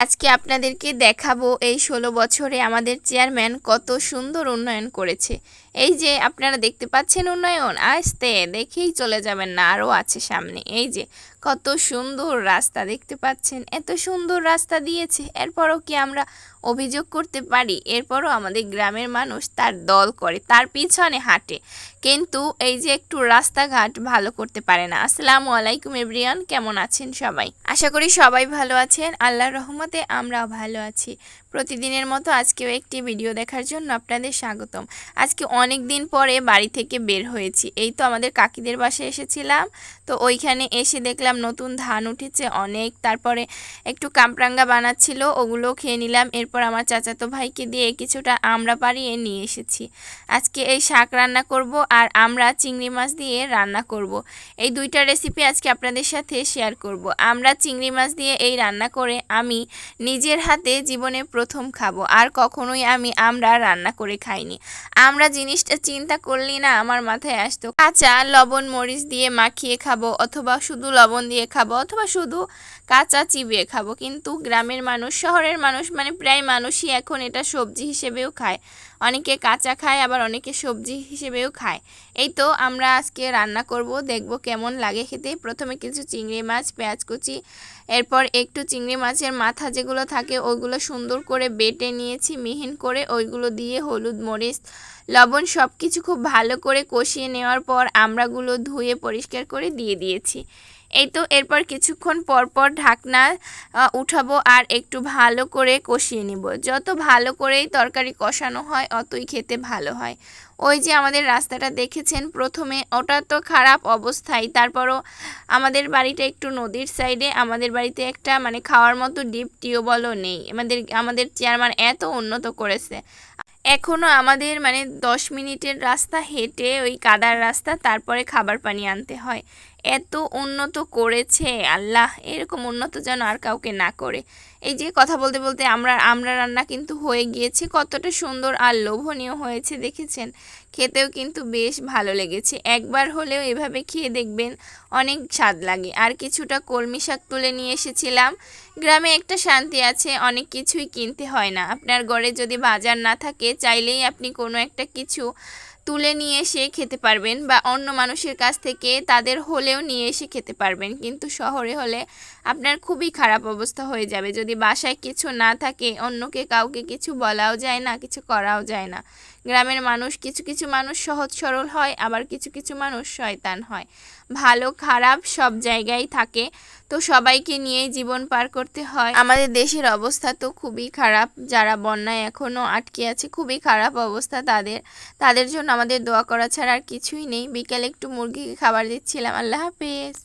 আজকে আপনাদেরকে দেখাবো এই ষোলো বছরে আমাদের চেয়ারম্যান কত সুন্দর উন্নয়ন করেছে। এই যে আপনারা দেখতে পাচ্ছেন উন্নয়ন, আস্তে, দেখেই চলে যাবেন না, আরও আছে সামনে। এই যে কত সুন্দর রাস্তা দেখতে পাচ্ছেন, এত সুন্দর রাস্তা দিয়েছে। এরপরও কি আমরা অভিযোগ করতে পারি? এরপরও আমাদের গ্রামের মানুষ তার দল করে, তার পিছনে হাঁটে। কিন্তু এই যে একটু রাস্তাঘাট ভালো করতে পারে না। আসসালামু আলাইকুম এভরিয়ান কেমন আছেন সবাই? আশা করি সবাই ভালো আছেন। আল্লাহর রহমতে আমরাও ভালো আছি। প্রতিদিনের মতো আজকেও একটি ভিডিও দেখার জন্য আপনাদের স্বাগতম। আজকে অনেক দিন পরে বাড়ি থেকে বের হয়েছি। এই তো আমাদের কাকিদের বাসায় এসেছিলাম। তো ওইখানে এসে দেখলাম নতুন ধান উঠেছে অনেক। তারপরে একটু কামরাঙ্গা বানাচ্ছিল ওগুলো খেয়ে নিলাম। এরপর আমার চাচাতো ভাইকে দিয়ে কিছুটা আমরা পাড়িয়ে নিয়ে এসেছি। আজকে এই শাক রান্না করব আর আমরা চিংড়ি মাছ দিয়ে রান্না করব। এই দুইটা রেসিপি আজকে আপনাদের সাথে শেয়ার করব। আমরা চিংড়ি মাছ দিয়ে এই রান্না করে আমি নিজের হাতে জীবনে প্রথম খাব, আর কখনোই আমি আমরা রান্না করে খাইনি। আমরা জিনিসটা চিন্তা করলি না, আমার মাথায় আসতো, কাঁচা লবণ মরিচ দিয়ে মাখিয়ে খাব, অথবা শুধু লবণ দিয়ে খাব অথবা শুধু কাঁচা চিবিয়ে খাব। কিন্তু গ্রামের মানুষ, শহরের মানুষ মানে প্রায় মানুষই এখন এটা সবজি হিসেবেও খায়। অনেকে কাঁচা খায়, আবার অনেকে সবজি হিসেবেও খায়। এই তো আমরা আজকে রান্না করব, দেখব কেমন লাগে খেতে। প্রথমে কিছু চিংড়ি মাছ, পেঁয়াজ কুচি, এরপর একটু চিংড়ি মাছের মাথা যেগুলো থাকে ওইগুলো সুন্দর করে বেটে নিয়েছি, মিহিন করে ওইগুলো দিয়ে হলুদ মরিচ, লবণ সব কিছু খুব ভালো করে কষিয়ে নেওয়ার পর আমরাগুলো ধুয়ে পরিষ্কার করে দিয়ে দিয়েছি। এই তো এরপর কিছুক্ষণ পর পর ঢাকনা উঠাবো আর একটু ভালো করে কষিয়ে নিব। যত ভালো করেই তরকারি কষানো হয়, অতই খেতে ভালো হয়। ওই যে আমাদের রাস্তাটা দেখেছেন, প্রথমে ওটা তো খারাপ অবস্থায়, তারপরও আমাদের বাড়িটা একটু নদীর সাইডে, আমাদের বাড়িতে একটা মানে খাওয়ার মতো ডিপ টিউবওয়েলও নেই। আমাদের আমাদের চেয়ারম্যান এত উন্নত করেছে। এখনও আমাদের মানে দশ মিনিটের রাস্তা হেঁটে ওই কাদার রাস্তা, তারপরে খাবার পানি আনতে হয়। এত উন্নত করেছে, আল্লাহ। এরকম উন্নত যেন আর কাউকে না করে। এই যে কথা বলতে বলতে আমরা আমরা রান্না কিন্তু হয়ে গিয়েছে, কতটা সুন্দর আর লোভনীয় হয়েছে, দেখেছেন? খেতেও কিন্তু বেশ ভালো লেগেছে। একবার হলেও এভাবে খেয়ে দেখবেন অনেক স্বাদ লাগে। আর কিছুটা কলমি শাক তুলে নিয়ে এসেছিলাম। গ্রামে একটা শান্তি আছে, অনেক কিছুই কিনতে হয় না। আপনার ঘরে যদি বাজার না থাকে, চাইলেই আপনি কোনো একটা কিছু তুলে নিয়ে এসে খেতে পারবেন বা অন্য মানুষের কাছ থেকে তাদের হলেও নিয়ে এসে খেতে পারবেন। কিন্তু শহরে হলে আপনার খুবই খারাপ অবস্থা হয়ে যাবে। যদি বাসায় কিছু না থাকে, অন্যকে কাউকে কিছু বলাও যায় না, কিছু করাও যায় না। গ্রামের মানুষ, কিছু কিছু মানুষ সহজ সরল হয়, আবার কিছু কিছু মানুষ শয়তান হয়। ভালো খারাপ সব জায়গায় থাকে। তো সবাইকে নিয়ে জীবন পার করতে হয়। আমাদের দেশের অবস্থা তো খুবই খারাপ। যারা বন্যায় এখনও আটকে আছে, খুবই খারাপ অবস্থা তাদের। তাদের জন্য আমাদের দোয়া করা ছাড়া আর কিছুই নেই। বিকেলে একটু মুরগিকে খাবার দিচ্ছিলাম। আল্লাহ হাফেজ।